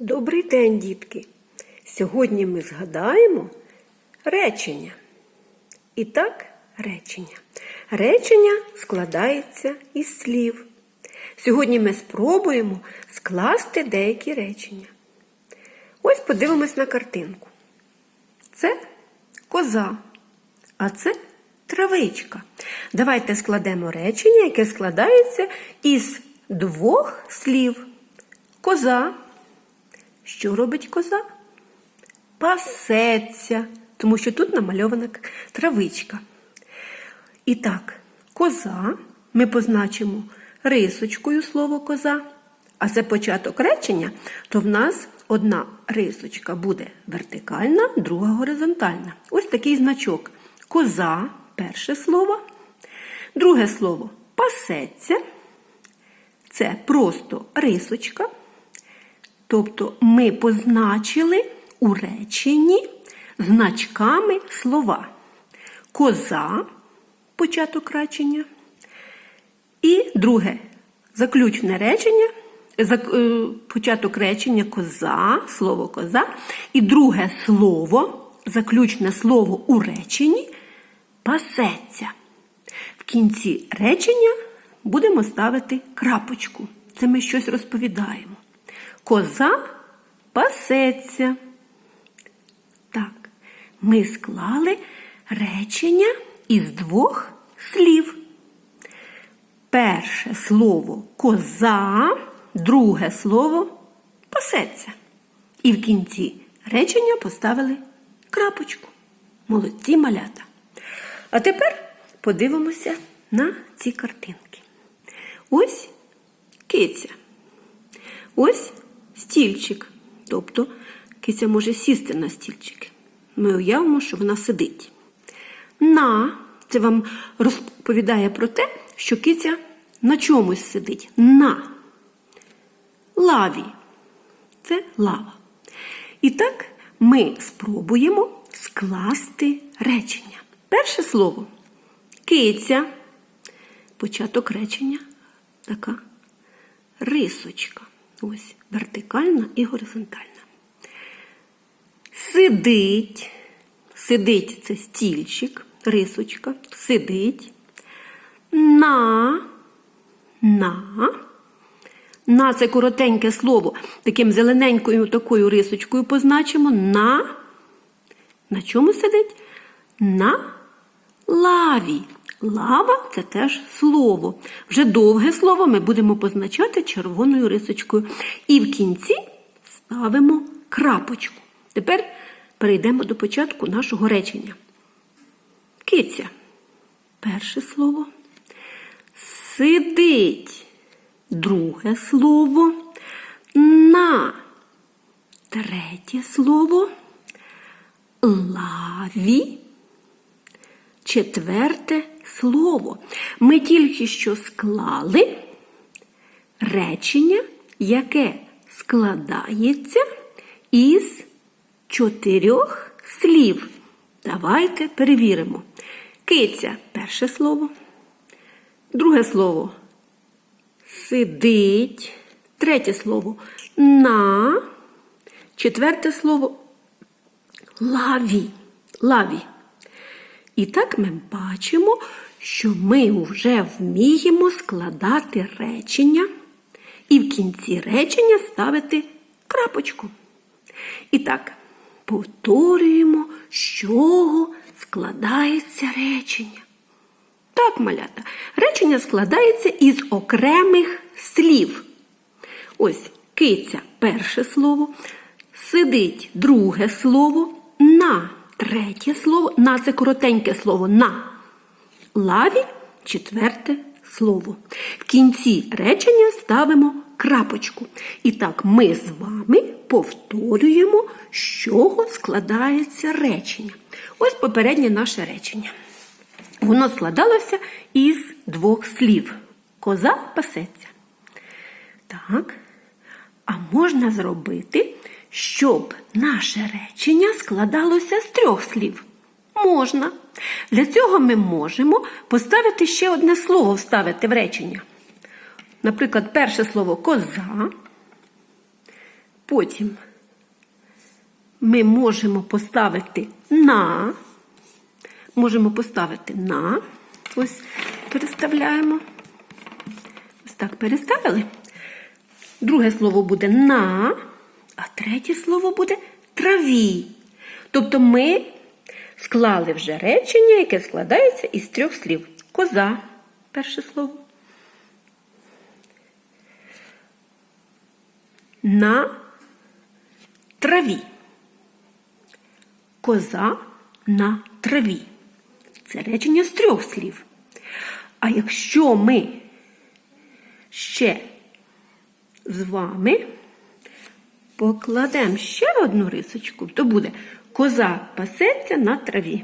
Добрий день, дітки! Сьогодні ми згадаємо речення. І так, речення. Речення складається із слів. Сьогодні ми спробуємо скласти деякі речення. Ось подивимось на картинку. Це коза, а це травичка. Давайте складемо речення, яке складається із двох слів. Коза. Що робить коза? Пасеться, тому що тут намальована травичка. І так, коза ми позначимо рисочкою слово коза, а це початок речення, то в нас одна рисочка буде вертикальна, друга горизонтальна. Ось такий значок. Коза перше слово, друге слово пасеться. Це просто рисочка. Тобто ми позначили у реченні значками слова. Коза початок речення. І друге заключне речення, е, початок речення коза, слово коза. І друге слово, заключне слово у реченні пасеться. В кінці речення будемо ставити крапочку. Це ми щось розповідаємо. Коза пасеться. Так, ми склали речення із двох слів. Перше слово коза, друге слово пасеться. І в кінці речення поставили крапочку. Молодці малята. А тепер подивимося на ці картинки. Ось киця. Ось стільчик. Тобто киця може сісти на стільчик. Ми уявимо, що вона сидить. На це вам розповідає про те, що киця на чомусь сидить. На лаві. Це лава. І так ми спробуємо скласти речення. Перше слово киця. Початок речення така рисочка. Ось вертикальна і горизонтальна. Сидить. Сидить це стільчик, рисочка. Сидить. На. На. На це коротеньке слово. Таким зелененькою такою рисочкою позначимо. На. На чому сидить? На лаві. Лава це теж слово. Вже довге слово ми будемо позначати червоною рисочкою. І в кінці ставимо крапочку. Тепер перейдемо до початку нашого речення. Киця. Перше слово. Сидить. Друге слово. На. Третє слово. Лаві. Четверте слово. Ми тільки що склали речення, яке складається із чотирьох слів. Давайте перевіримо. Киця перше слово. Друге слово сидить. Третє слово на. Четверте слово лаві. Лаві. І так ми бачимо, що ми вже вміємо складати речення і в кінці речення ставити крапочку. І так, повторюємо, з чого складається речення. Так, малята, речення складається із окремих слів. Ось киця перше слово, сидить друге слово, на третє слово, на це коротеньке слово на лаві четверте слово. В кінці речення ставимо крапочку. І так ми з вами повторюємо, з чого складається речення. Ось попереднє наше речення. Воно складалося із двох слів. Коза пасеться. Так. А можна зробити, щоб наше речення складалося з трьох слів. Можна. Для цього ми можемо поставити ще одне слово вставити в речення. Наприклад, перше слово коза, Потім ми можемо поставити на, можемо поставити на, ось переставляємо. Ось так переставили. Друге слово буде на, а третє слово буде траві. Тобто ми склали вже речення, яке складається із трьох слів. Коза перше слово. На траві. Коза на траві. Це речення з трьох слів. А якщо ми ще з вами покладемо ще одну рисочку, то буде коза пасеться на траві.